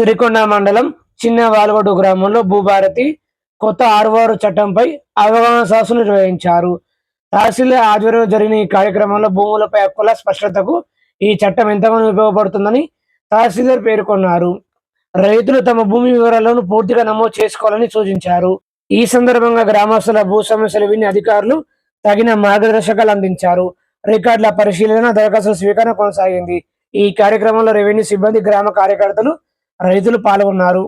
సిరికొండ మండలం చిన్న వాల్గొడ్డు గ్రామంలో భూభారతి కొత్త ఆరువారు చట్టంపై అవగాహన సదస్సు నిర్వహించారు. తహసీల్దార్ ఆధ్వర్యంలో జరిగిన ఈ కార్యక్రమంలో భూములపై హక్కుల స్పష్టతకు ఈ చట్టం ఎంతగానో ఉపయోగపడుతుందని తహసీల్దార్ పేర్కొన్నారు. రైతులు తమ భూమి వివరాలను పూర్తిగా నమోదు చేసుకోవాలని సూచించారు. ఈ సందర్భంగా గ్రామస్తుల భూ సమస్యలు విని అధికారులు తగిన మార్గదర్శకాలు అందించారు. రికార్డుల పరిశీలన దరఖాస్తుల స్వీకరణ కొనసాగింది. ఈ కార్యక్రమంలో రెవెన్యూ సిబ్బంది గ్రామ కార్యకర్తలు రైతులు పాల్గొన్నారు.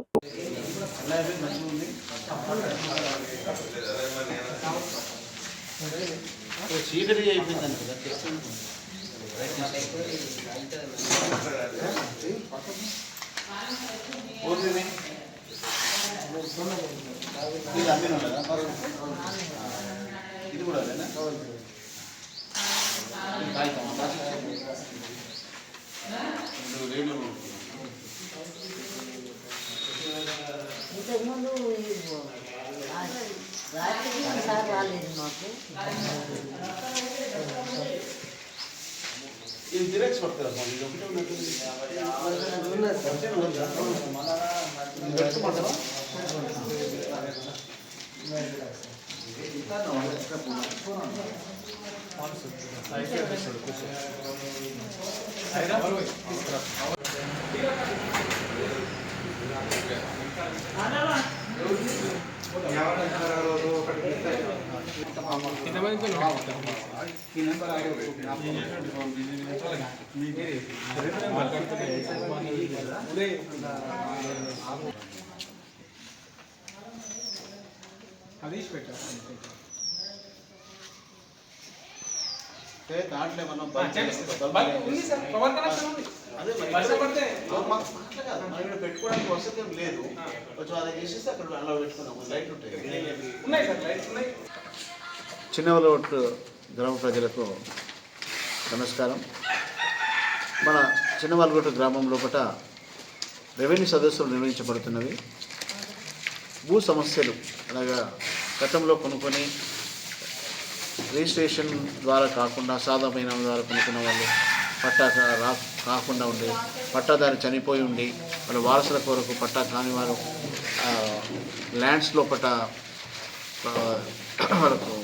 ఇది ఇది కూడా రాలేదు మాకు ఇది జిరాక్స్ పడతారా సార్ ఇది ఒకటే ఉన్నట్టుంది ఇది దాంట్లో పవర్ కనెక్షన్ ఉంది అదే మరి మనం పెట్టుకోవడానికి వసతి ఏం లేదు కొంచెం అది చేసేస్తే అక్కడ అలా పెట్టుకున్నాము లైట్ ఉంటాయి ఉన్నాయి సార్ లైట్ ఉన్నాయి చిన్నవలవట్టు గ్రామ ప్రజలకు నమస్కారం. మన చిన్నవాలగొట్టు గ్రామం లోపల రెవెన్యూ సదస్సులు నిర్వహించబడుతున్నవి. భూ సమస్యలు అనగా గతంలో కొనుక్కొని రిజిస్ట్రేషన్ ద్వారా కాకుండా సాధామైన ద్వారా కొనుక్కున్న వాళ్ళు పట్టా రా కాకుండా ఉండి పట్టాదారి చనిపోయి ఉండి వాళ్ళ వారసుల కొరకు పట్టా కాని వారు ల్యాండ్స్ లోపల వరకు వాళ్ళకు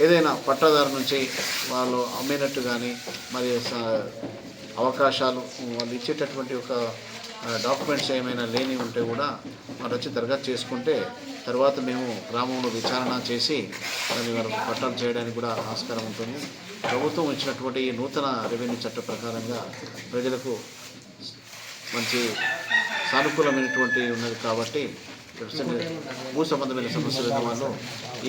ఏదైనా పట్టాదారు నుంచి వాళ్ళు అమ్మినట్టు కానీ మరి అవకాశాలు వాళ్ళు ఇచ్చేటటువంటి ఒక డాక్యుమెంట్స్ ఏమైనా లేని ఉంటే కూడా వాళ్ళు వచ్చి దరఖాస్తు చేసుకుంటే తర్వాత మేము గ్రామంలో విచారణ చేసి దాన్ని వాళ్ళకు పట్టాలు చేయడానికి కూడా ఆస్కారం ఉంటుంది. ప్రభుత్వం ఇచ్చినటువంటి ఈ నూతన రెవెన్యూ చట్ట ప్రకారంగా ప్రజలకు మంచి సానుకూలమైనటువంటి ఉన్నది కాబట్టి భూ సంబంధమైన సమస్యలు ఉన్న వాళ్ళు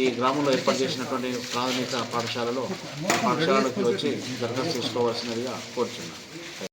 ఈ గ్రామంలో ఏర్పాటు చేసినటువంటి ప్రాథమిక పాఠశాలలో పాఠశాలలోకి వచ్చి దరఖాస్తు చేసుకోవాల్సినదిగా కోరుచున్నాను.